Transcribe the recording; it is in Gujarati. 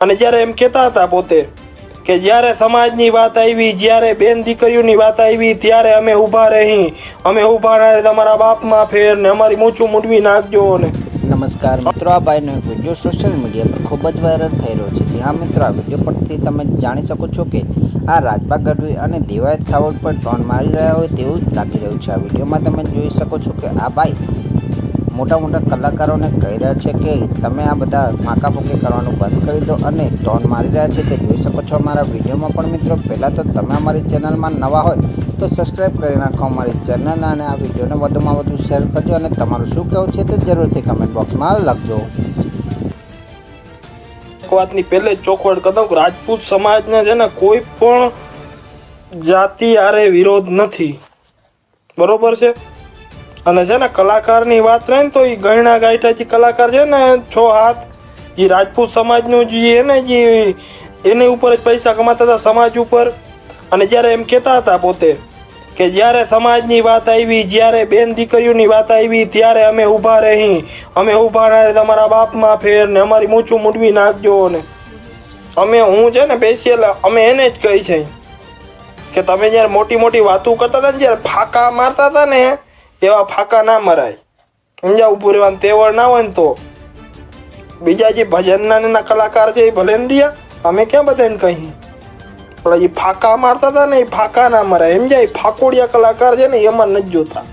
અને જ્યારે એમ કહેતા હતા પોતે કે જ્યારે સમાજની વાત આવી, જ્યારે બેન દીકરીઓની વાત આવી, ત્યારે અમે ઊભા રહી, અમે ઊભા રહે તમારા બાપમાં ફેર ને અમારી મૂછું મૂડવી નાખજો ને. નમસ્કાર મિત્રો, આ ભાઈનો વીડિયો સોશિયલ મીડિયા પર ખૂબ જ વાયરલ થઈ રહ્યો છે. જી હા મિત્રો, આ વીડિયો પરથી તમે જાણી શકો છો કે આ રાજભા ગઢવી અને દિવાયત ખાવડ પર ટોન મારી રહ્યા હોય તેવું જ લાગી રહ્યું છે. આ વિડીયોમાં તમે જોઈ શકો છો કે આ ભાઈ મોટા મોટા કલાકારોને કહી રહ્યા છે કે તમે આ બધા ફાંકા ફૂંકી કરવાનું બંધ કરી દો અને ટોન મારી રહ્યા છે તે જોઈ શકો છો અમારા વિડીયોમાં પણ મિત્રો, પહેલાં તો તમે અમારી ચેનલમાં નવા હોય તો સબસ્ક્રાઈબ કરી નાખો અમારી ચેનલ અને આ વિડીયોને વધુમાં વધુ શેર કરજો અને તમારું શું કહેવું છે તે જરૂરથી કમેન્ટ બોક્સમાં લખજો. વાતની પહેલે ચોખવટ કરી રાજપૂત સમાજને છે ને કોઈ પણ જાતિ આરે વિરોધ નથી. બરોબર છે? અને છે ને કલાકારની વાત રહે ને તો એ ગયણા ગાયઠા જે કલાકાર છે ને છ હાથ એ રાજપૂત સમાજનું જે છે ને જે એની ઉપર જ પૈસા કમાતા હતા સમાજ ઉપર. અને જ્યારે એમ કહેતા હતા પોતે કે જ્યારે સમાજની વાત આવી, જ્યારે બેન દીકરીઓની વાત આવી, ત્યારે અમે ઊભા રહી, અમે ઊભા રહે તમારા બાપમાં ફેર ને અમારી મૂછું મૂડવી નાખજો ને. અમે હું છે ને બેસીએલ અમે એને જ કહી છે કે તમે જ્યારે મોટી મોટી વાતો કરતા હતા ને જ્યારે ફાકા મારતા હતા ને એવા ફાકા ના મરાય. સમજા ઊભું રહેવાનું તેવળ ના હોય ને તો. બીજા જે ભજનના કલાકાર છે એ ભલે રહ્યા, અમે ક્યાં બધાને કહી પણ એ ફાકા મારતા હતા ને એ ફાકા ના મરાય. એમ જાય ફાકોડિયા કલાકાર છે ને એમાં નથી જોતા.